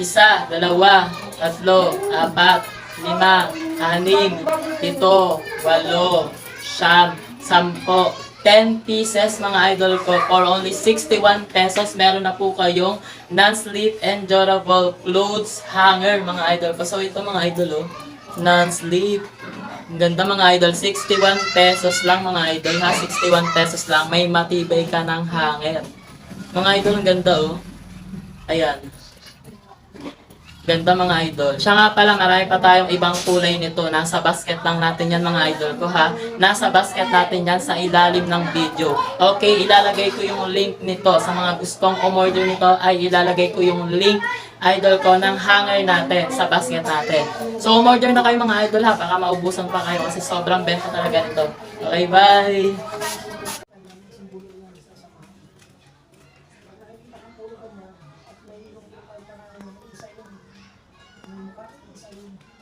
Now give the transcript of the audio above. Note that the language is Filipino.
Isa, dalawa, tatlo, apat, lima, anim, pito, walo, siyam, sampo, 10 pieces mga idol ko for only 61 pesos. Meron na po kayong non-slip and durable clothes hanger mga idol ko. So ito mga idol oh, non-slip. Ganda mga idol, 61 pesos lang mga idol ha, 61 pesos lang. May matibay ka ng hanger. Mga idol, ang ganda oh. Ayan. Ganda mga idol. Siya nga pala, marami pa tayong ibang kulay nito. Nasa basket lang natin yan mga idol ko ha. Nasa basket natin yan sa ilalim ng video. Okay, ilalagay ko yung link nito. Sa mga gustong umorder nito ay ilalagay ko yung link idol ko ng hanger natin sa basket natin. So umorder na kayo mga idol ha. Baka maubusan pa kayo kasi sobrang benta talaga nito. Okay, bye! back inside.